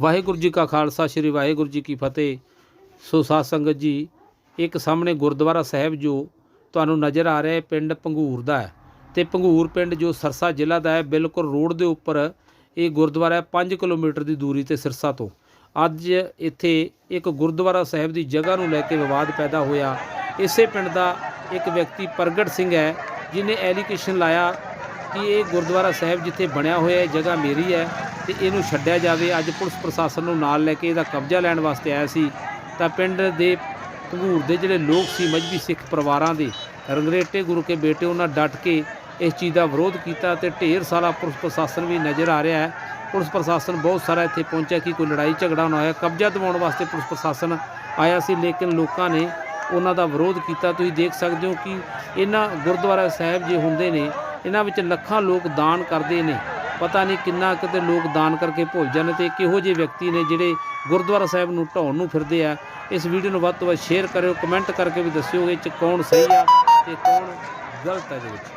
ਵਾਹਿਗੁਰੂ ਜੀ ਕਾ ਖਾਲਸਾ, ਸ੍ਰੀ ਵਾਹਿਗੁਰੂ ਜੀ ਕੀ ਫਤਿਹ। ਸੋ ਸਾਧ ਸੰਗਤ ਜੀ, ਇੱਕ ਸਾਹਮਣੇ ਗੁਰਦੁਆਰਾ ਸਾਹਿਬ ਜੋ ਤੁਹਾਨੂੰ ਨਜ਼ਰ ਆ ਰਿਹਾ ਹੈ, ਪਿੰਡ ਪੰਗੂਰ ਦਾ ਹੈ। ਤੇ ਪੰਗੂਰ ਪਿੰਡ ਜੋ ਸਰਸਾ ਜ਼ਿਲ੍ਹਾ ਦਾ ਹੈ, ਬਿਲਕੁਲ ਰੋਡ ਦੇ ਉੱਪਰ ਇਹ ਗੁਰਦੁਆਰਾ ਹੈ 5 ਕਿਲੋਮੀਟਰ ਦੀ ਦੂਰੀ ਤੇ ਸਿਰਸਾ ਤੋਂ। ਅੱਜ ਇੱਥੇ ਇੱਕ ਗੁਰਦੁਆਰਾ ਸਾਹਿਬ ਦੀ ਜਗ੍ਹਾ ਨੂੰ ਲੈ ਕੇ ਵਿਵਾਦ ਪੈਦਾ ਹੋਇਆ। ਇਸੇ ਪਿੰਡ ਦਾ ਇੱਕ ਵਿਅਕਤੀ ਪ੍ਰਗਟ ਸਿੰਘ ਹੈ ਜਿਨੇ ਐਲੀਗੇਸ਼ਨ ਲਾਇਆ ਕਿ ਇਹ ਗੁਰਦੁਆਰਾ ਸਾਹਿਬ ਜਿੱਥੇ ਬਣਿਆ ਹੋਇਆ, ਇਹ ਜਗ੍ਹਾ ਮੇਰੀ ਹੈ। ਤੇ ਇਹਨੂੰ ਛੱਡਿਆ ਜਾਵੇ। ਅੱਜ ਪੁਲਿਸ ਪ੍ਰਸ਼ਾਸਨ ਨੂੰ ਨਾਲ ਲੈ ਕੇ ਇਹਦਾ ਕਬਜ਼ਾ ਲੈਣ ਵਾਸਤੇ ਆਇਆ ਸੀ। ਤਾਂ ਪਿੰਡ ਦੇ ਭੰਗੂਰ ਦੇ ਜਿਹੜੇ ਲੋਕ ਸੀ, ਮਜਬੀ ਸਿੱਖ ਪਰਿਵਾਰਾਂ ਦੇ, ਰੰਗਰੇਟੇ ਗੁਰੂ ਕੇ ਬੇਟੇ, ਉਹਨਾਂ ਡਟ ਕੇ ਇਸ ਚੀਜ਼ ਦਾ ਵਿਰੋਧ ਕੀਤਾ ਤੇ ਢੇਰ ਸਾਰਾ ਪੁਲਿਸ ਪ੍ਰਸ਼ਾਸਨ ਵੀ ਨਜ਼ਰ ਆ ਰਿਹਾ ਹੈ। ਪੁਲਿਸ ਪ੍ਰਸ਼ਾਸਨ ਬਹੁਤ ਸਾਰਾ ਇੱਥੇ ਪਹੁੰਚਿਆ ਕਿ ਕੋਈ ਲੜਾਈ ਝਗੜਾ ਨਾ ਹੋਇਆ। ਕਬਜ਼ਾ ਦਿਵਾਉਣ ਵਾਸਤੇ ਪੁਲਿਸ ਪ੍ਰਸ਼ਾਸਨ ਆਇਆ ਸੀ, ਲੇਕਿਨ ਲੋਕਾਂ ਨੇ ਉਹਨਾਂ ਦਾ ਵਿਰੋਧ ਕੀਤਾ। ਤੁਸੀਂ ਦੇਖ ਸਕਦੇ ਹੋ ਕਿ ਇਹਨਾਂ ਗੁਰਦੁਆਰਾ ਸਾਹਿਬ ਜੇ ਹੁੰਦੇ ਨੇ, ਇਹਨਾਂ ਵਿੱਚ ਲੱਖਾਂ ਲੋਕ ਦਾਨ ਕਰਦੇ ਨੇ। ਪਤਾ ਨਹੀਂ ਕਿੰਨਾ ਕਿਤੇ ਲੋਕ ਦਾਨ ਕਰਕੇ ਭੁੱਲ ਜਾਣ ਤੇ ਕਿਹੋ ਜਿਹੇ ਵਿਅਕਤੀ ਨੇ ਜਿਹੜੇ ਗੁਰਦੁਆਰਾ ਸਾਹਿਬ ਨੂੰ ਢਾਉਣ ਨੂੰ ਫਿਰਦੇ ਆ। ਇਸ ਵੀਡੀਓ ਨੂੰ ਵੱਧ ਤੋਂ ਵੱਧ ਸ਼ੇਅਰ ਕਰਿਓ ਕਮੈਂਟ ਕਰਕੇ ਵੀ ਦੱਸਿਓ ਇਹ ਚ ਕੌਣ ਸਹੀ ਆ ਤੇ ਕੌਣ ਗਲਤ ਹੈ ਇਹਦੇ ਵਿੱਚ।